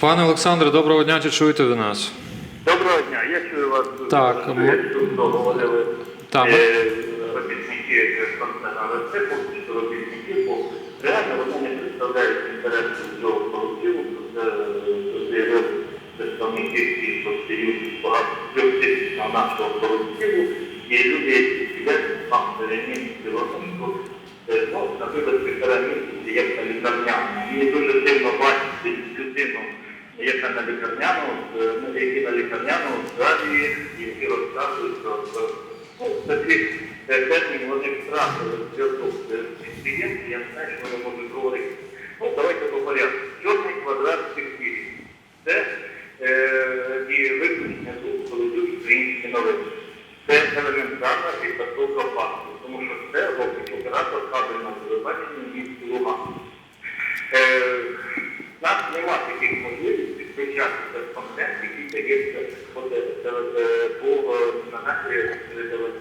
Пане Олександре, доброго дня, чи чуєте ви нас? Доброго дня, я чую вас. Так, добре. м- Тут говорили Так, ми- е, робітники концерну це поки що робітники, бо реально вони не представляють інтереси цього колективу, це представники всіх постійних багато на нашого колективу, і люди, які сидять там перемінні Білоруску, ну, наприклад, півтора місяці, як на лікарняному. Мені дуже сильно бачити людину, яка на лікарняному, е, ну, які на лікарняну залі, які розказують про ну, такі е, термін вони втратили зв'язок з підприємцем, я не знаю, що вони можуть говорити. Ну, давайте по порядку. Чорний квадрат цих Це е, і виключення тут, коли йдуть українські новини. Це елементарна підготовка факту, тому що це робить оператор кабельного телебачення міста Луганськ. Е, в нас нема таких можливостей включати контент, який дається по, те- теле- по е, на нашій телевізії.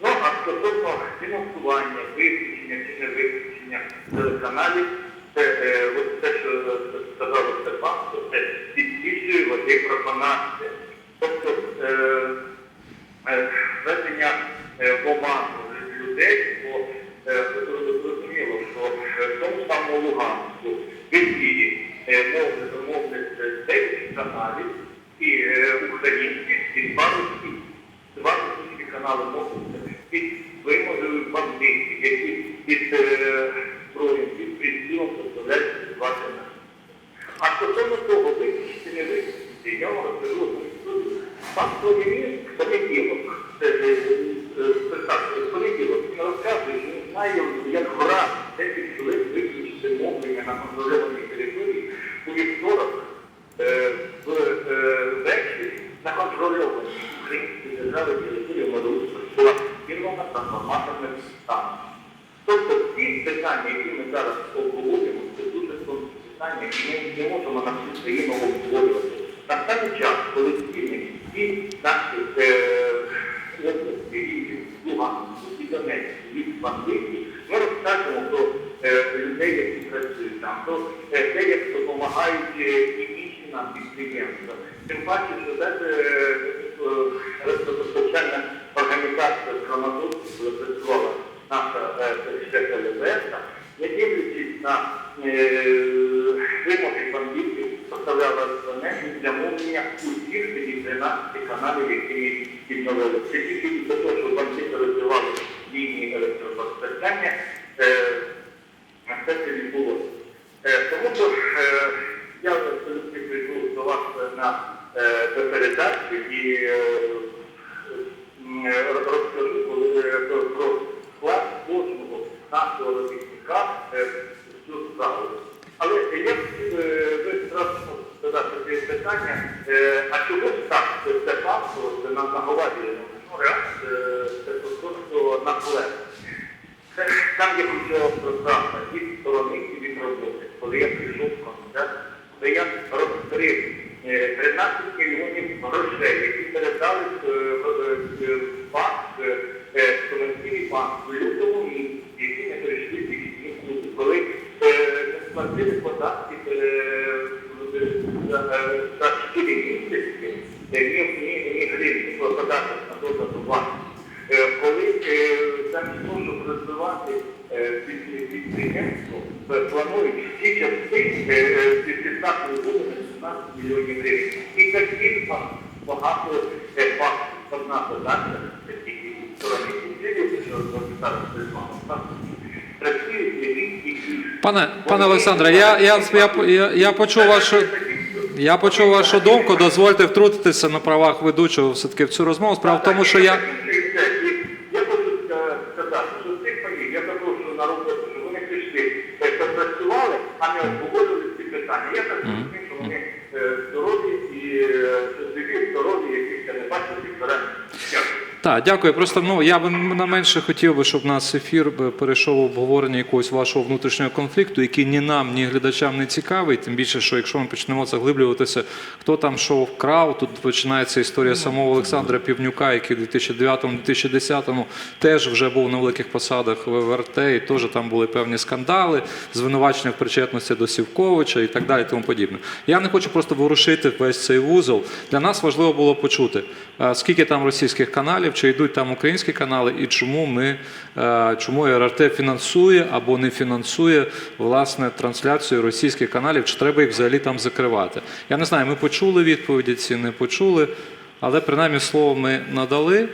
Ну, а стосовно фінансування, виключення чи не виключення телеканалів, це е, те, що е, сказав Степан, це підбільшує води пропонація. Тобто е, введення в оману людей, бо зрозуміло, що в тому самому Луганську в е, мовне домовленість 9 каналів і українських, і два російських. Два російські канали мовляться під вимогою бандитів, які під зброєм, під прицілом дозволяють працювати на а стосовно того, виключити не виключити, я вам розкажу. Пан в понеділок, е, е, спектакль, понеділок, він розказує, що не знає, як гра 10 хвилин виключити мовлення на контрольованій території питання, які ми зараз обговорюємо, це дуже складні питання, які ми не можемо на всю країну обговорювати. Настане час, коли звільнять всі наші е, області, і Луганську, і Донецьку, від бандитів, ми розкажемо про е, людей, які працюють там, про е, те, як допомагають і інші нам підприємства. Тим паче, що навіть на е, вимоги бандитів, поставляла зонеті для мовлення усіх тоді 13 каналів, які відновили. Це тільки із-за того, що бандити розвивали лінії електропостачання, е, це це відбулося. Е, тому що я абсолютно прийду до вас на передачі і розкажу про, вклад кожного нашого робітника е, в цю справу. Але я хотів е, ви зразу задати таке питання, е, а ж так це це нам наговарює, ну реально е, це просто на колег. Це там є ключова програма від сторони і від роботи. Коли я прийшов в концерт, коли я розкрив е, 13 мільйонів грошей, які передали е, в е, в банк, е, е, комерційний банк у лютому місяці, які не перейшли вихідні клуби, коли е, не е, е, е, за 4 місяці, е, на. Е, коли е, замість того, розвивати е, підприємство, е, планують всі частини е, е, під 15 року на 16 мільйонів гривень. І таких ба- багато е, фактів. Одна задача, сторони що зараз приймали, працюють рік і більше. Пане, пане Олександре, я, я, я, я, почув вашу. Я почув вашу думку. Дозвольте втрутитися на правах ведучого все-таки в цю розмову. Справа в тому, що. Я Так, дякую. Просто ну я би на менше хотів би, щоб у нас ефір перейшов в обговорення якогось вашого внутрішнього конфлікту, який ні нам, ні глядачам не цікавий. Тим більше, що якщо ми почнемо заглиблюватися, хто там що вкрав, тут починається історія самого Олександра Півнюка, який в 2009-2010 теж вже був на великих посадах в ВРТ, і теж там були певні скандали, звинувачення в причетності до Сівковича і так далі, тому подібне. Я не хочу просто ворушити весь цей вузол. Для нас важливо було почути, е, скільки там російських каналів, чи йдуть там українські канали, і чому ми е, чому РРТ фінансує або не фінансує власне трансляцію російських каналів, чи треба їх взагалі там закривати. Я не знаю, ми почули відповіді ці, не почули, але принаймні слово ми надали.